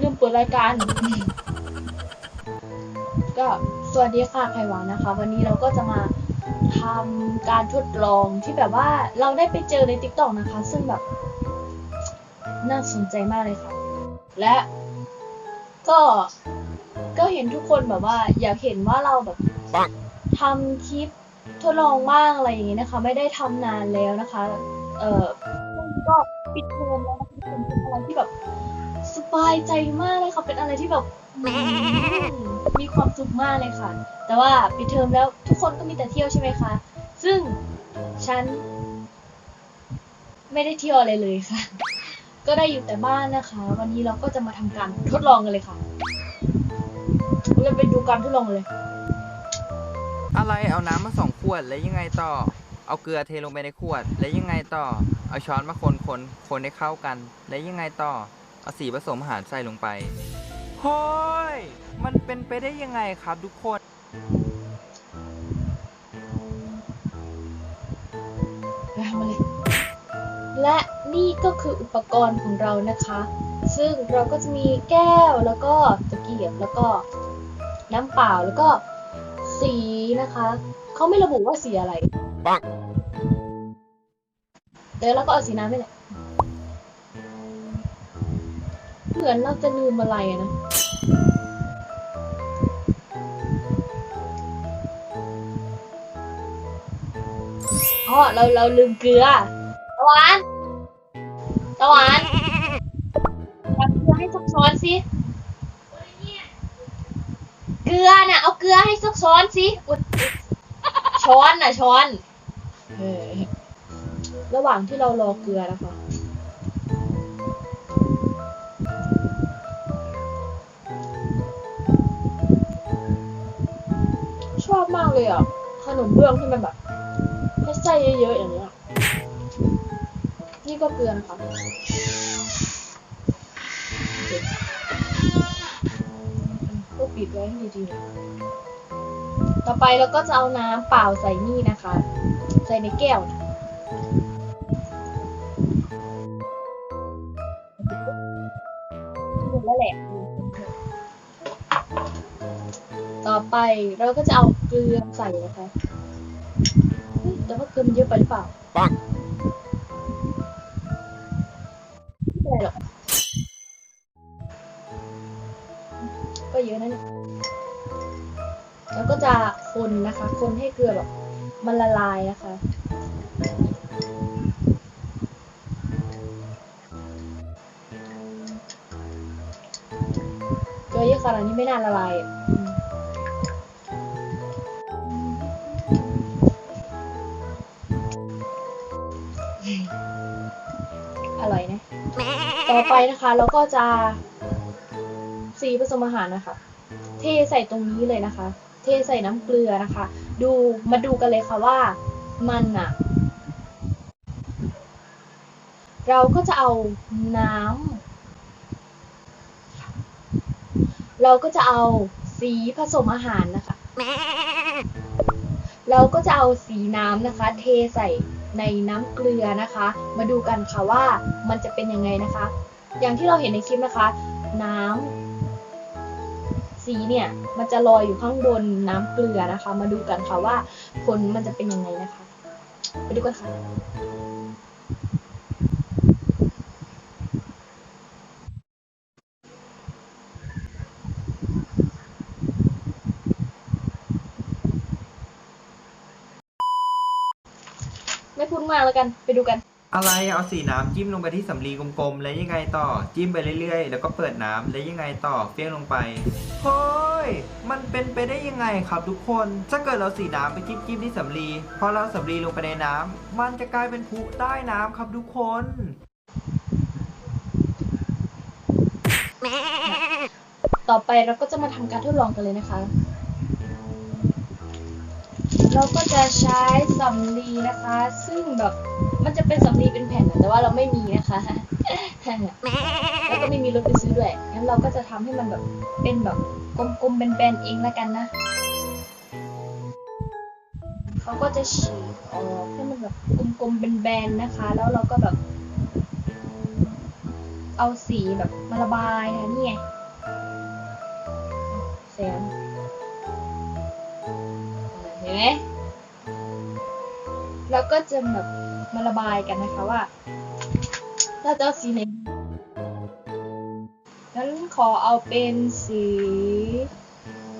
ลืมเปิดรายการ ก็สวัสดีค่ะไขหวานนะคะ วันนี้เราก็จะมาทำการทดลองที่แบบว่าเราได้ไปเจอใน t ิ k t o k นะคะ ซึ่งแบบ น่าสนใจมากเลยค่ะ และก็ก็เห็นทุกคนแบบว่า อยากเห็นว่าเราแบบทำคลิปทดลองบ้างอะไรอย่างนี้นะคะ ไม่ได้ทำนานแล้วนะคะ เออก็ ปิดเทอมแล้วนะคะเป็นอะไรที่แบบสบายใจมากเลยค่ะ เป็นอะไรที่แบบอืมมีความสุขมากเลยค่ะ แต่ว่าปิดเทอมแล้วทุกคนก็มีแต่เที่ยวใช่ไหมคะ ซึ่งฉัน ไม่ได้เที่ยวอะไรเลยค่ะ ก็ได้อยู่แต่บ้านนะคะ วันนี้เราก็จะมาทำการทดลองกันเลยค่ะ เราไปดูการทดลองกันเลย อะไรเอาน้ำมาสองขวดแล้วยังไงต่อ เอาเกลือเทลงไปในขวด แล้วยังไงต่อ เอาช้อนมาคนคนคนให้เข้ากัน แล้วยังไงต่อ เอาสีผสมอาหารใส่ลงไปเฮ้ยมันเป็นไปได้ยังไงครับทุกคน มาเลยและนี่ก็คืออุปกรณ์ของเรานะคะ ซึ่งเราก็จะมีแก้วแล้วก็ตะเกียบแล้วก็น้ำเปล่าแล้วก็สีนะคะ เขาไม่ระบุว่าสีอะไร ปังเดี๋ยวเราก็เอาสีน้ำนี่แหละเหมือนเราจะลืมอะไรอะนะอ๋อเราเราลืมเกลือตะวันตะวันเอาเกลือให้สักช้อนสิเกลือน่ะ เอาเกลือให้สักช้อนสิอุ๊ยช้อนน่ะช้อน ระหว่างที่เรารอเกลือนะคะ ชอบมากเลยอะ ขนมเบื้องที่มันแบบให้ไส้เยอะๆอย่างเนี้ยนี่ก็เกลือนะคะก็ปิดไว้ให้ดีๆต่อไปเราก็จะเอาน้ำเปล่าใส่นี่นะคะ ใส่ในแก้วนะ ต่อไปเราก็จะเอาเกลือใส่นะคะเฮ้ยแต่ว่าเกลือมันเยอะไปหรือเปล่าปังไม่เป็นไรหรอกก็เยอะนะเนี่ยแล้วก็จะคนนะคะ คนให้เกลือแบบมันละลายนะคะเกลือเยอะขนาดนี้ไม่น่าละลาย ต่อไปนะคะ เราก็จะสีผสมอาหารนะคะ เทใส่ตรงนี้เลยนะคะ เทใส่น้ำเกลือนะคะ ดูมาดูกันเลยค่ะว่ามันอะเราก็จะเอาน้ำเราก็จะเอาสีผสมอาหารนะคะ เราก็จะเอาสีน้ำนะคะ เทใส่ ในน้ำเกลือนะคะ มาดูกันค่ะว่ามันจะเป็นยังไงนะคะ อย่างที่เราเห็นในคลิปนะคะ น้ำสีเนี่ยมันจะลอยอยู่ข้างบนน้ำเกลือนะคะ มาดูกันค่ะว่าผลมันจะเป็นยังไงนะคะ ไปดูกันค่ะ ไม่พูดมากแล้วกัน ไปดูกัน อะไรเอาสีน้ำจิ้มลงไปที่สำลีกลมๆ แล้วยังไงต่อ จิ้มไปเรื่อยๆ แล้วก็เปิดน้ำแล้วยังไงต่อเฟี้ยงลงไปเฮ้ยมันเป็นไปได้ยังไงครับทุกคน ถ้าเกิดเราสีน้ำไปจิ้มจิ้มที่สำลีพอเราสำลีลงไปในน้ำมันจะกลายเป็นผุใต้น้ำครับทุกคน ต่อไปเราก็จะมาทำการทดลองกันเลยนะคะ เราก็จะใช้สำลีนะคะ ซึ่งแบบมันจะเป็นสำลีเป็นแผ่นแต่ว่าเราไม่มีนะคะ แล้วก็ไม่มีรถไปซื้อด้วยงั้นเราก็จะทำให้มันแบบเป็นแบบกลมๆแบนๆเองละกันนะเขาก็จะฉีกออกให้มันแบบกลมๆแบนๆนะคะ แล้วเราก็แบบ เอาสีแบบมาระบายนะนี่ไงแสนเห็น ไหมแล้วก็จะแบบมาระบายกันนะคะว่าเราจะเอาสีไหนงั้นขอเอาเป็นสี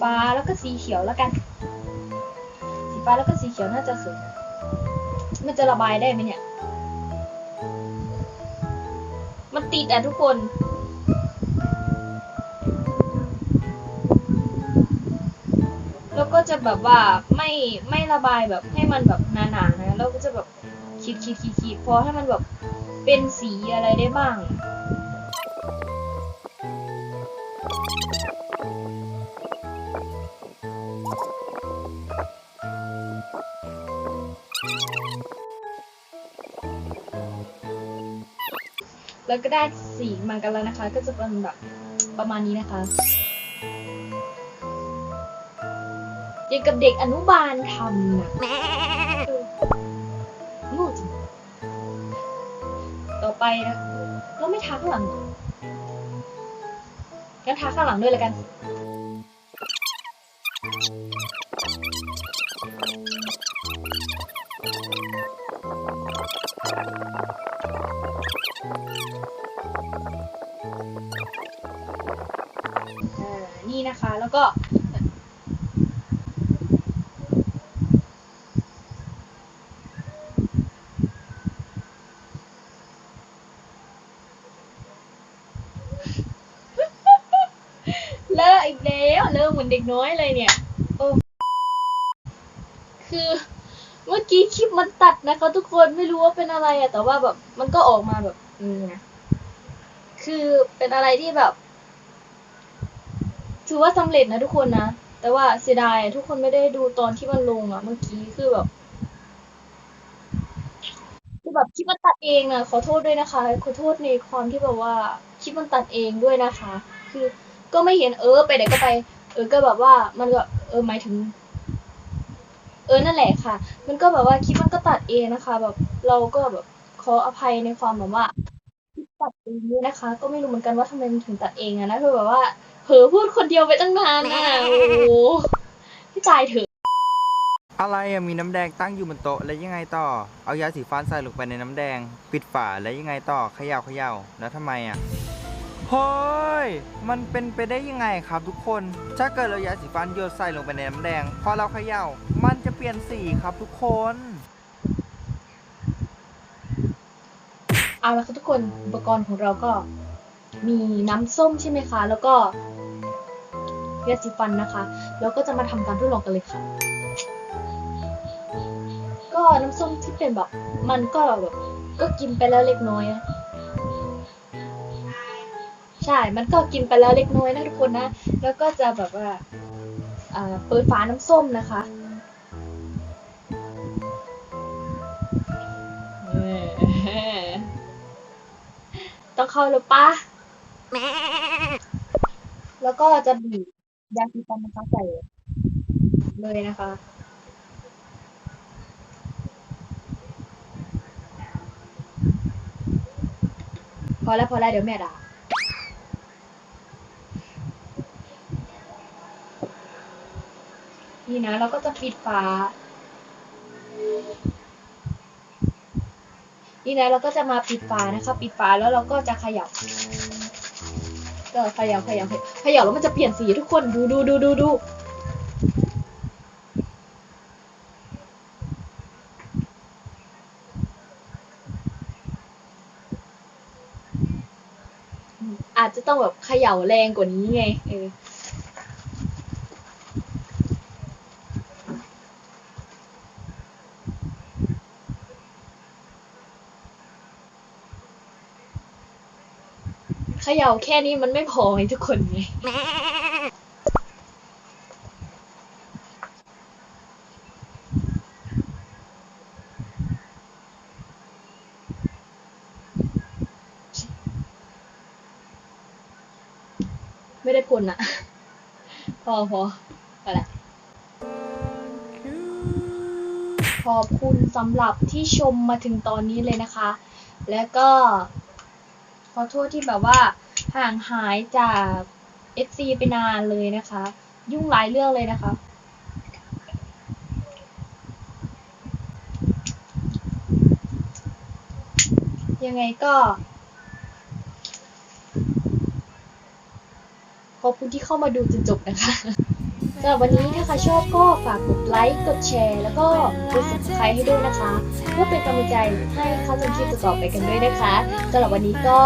ฟ้าแล้วก็สีเขียวแล้วกัน สีฟ้าแล้วก็สีเขียวน่าจะสวยมันจะระบายได้ไหมเนี่ย มันติดอะทุกคน จะแบบว่าไม่ไม่ระบายแบบให้มันแบบหนาๆนะแล้วก็จะแบบขีดขีดขีดขีดพอให้มันแบบเป็นสีอะไรได้บ้าง แล้วก็ได้สีมันกันแล้วนะคะ ก็จะเป็นแบบประมาณนี้นะคะ อย่างกับเด็กอนุบาลทำนะเออโง่จริงต่อไปนะเราไม่ทาข้างหลังเหรองั้นทาข้างหลังด้วยแล้วกัน นี่นะคะแล้วก็ เลอะอีกแล้วเลอะเหมือ น้อยเลยเนี่ยโอ้คือเมื่อกี้คลิปมันตัดนะคะทุกคนไม่รู้ว่าเป็นอะไรอะแต่ว่าแบบมันก็ออกมาแบบอืมคือเป็นอะไรที่แบบ ถือว่าสำเร็จนะทุกคนนะ แต่ว่าเสียดายทุกคนไม่ได้ดูตอนที่มันลงอะเมื่อกี้คือแบบคือแบบคลิปมันตัดเองนะขอโทษด้วยนะคะ ขอโทษในความที่แบบว่าคลิปมันตัดเองด้วยนะคะ คือก็ไม่เห็นเออไปไหนก็ไป ออก็แบบว่ามันก็เออหมายถึง เออนั่นแหละค่ะ มันก็แบบว่าคลิปมันก็ตัดเองนะคะ แบบเราก็แบบขออภัยในความแบบว่าตัดเองด้วยนะคะ ก็ไม่รู้เหมือนกันว่าทำไมมันถึงตัดเองอะนะคือแบบว่าเผลอพูดคนเดียวไปตั้งนานอะโอ้โหพี่ตายเถอะอะไรอะมีน้ำแดงตั้งอยู่บนโต๊ะแล้วยังไงต่อ เอายาสีฟันใส่ลงไปในน้ำแดง ปิดฝาแล้วยังไงต่อเขย่าเขย่าแล้วทำไมอะ เฮ้ย มันเป็นไปได้ยังไงครับทุกคน ถ้าเกิดเรายาสีฟันหยดใส่ลงไปในน้ำแดง พอเราเขย่า มันจะเปลี่ยนสีครับทุกคน เอาละค่ะทุกคนอุปกรณ์ของเราก็มีน้ำส้มใช่ไหมคะ แล้วก็ยาสีฟันนะคะ แล้วก็จะมาทำการทดลองกันเลยค่ะ ก็น้ำส้มที่เป็นแบบ มันก็แบบก็กินไปแล้วเล็กน้อยนะ ใช่ มันก็กินไปแล้วเล็กน้อยนะทุกคนนะ แล้วก็จะแบบว่าอ่าเปิดฝาน้ำส้มนะคะเออต้องเข้าแล้วปะแล้วก็จะบีบยาสีฟันนะคะใส่เลยนะคะ พอแล้วพอแล้วเดี๋ยวแม่ด่า นี่นะ เราก็จะปิดฝา นี่นะเราก็จะมาปิดฝานะคะ ปิดฝาแล้วเราก็จะเขยับก็เขยับขยับเขยับแล้วมันจะเปลี่ยนสีทุกคนดูดูดูดูดูอาจจะต้องแบบเขย่าแรงกว่านี้ไง เออ ย่าแค่นี้มันไม่พอไงทุกคนไงไม่ได้ผลอะพอพอไปละขอบคุณสำหรับที่ชมมาถึงตอนนี้เลยนะคะ แล้วก็ข อโทษที่แบบว่าห่างหายจาก FC ไปนานเลยนะคะ ยุ่งหลายเรื่องเลยนะคะ ยังไงก็ ขอบคุณที่เข้ามาดูจนจบนะคะ สำหรับวันนี้ถ้าใครชอบก็ฝากกดไลค์ กดแชร์ แล้วก็กด subscribe ให้ด้วยนะคะ เพื่อเป็นกำลังใจให้เขาทำคลิปต่อๆไปกันด้วยนะคะสำหรับวันนี้ก็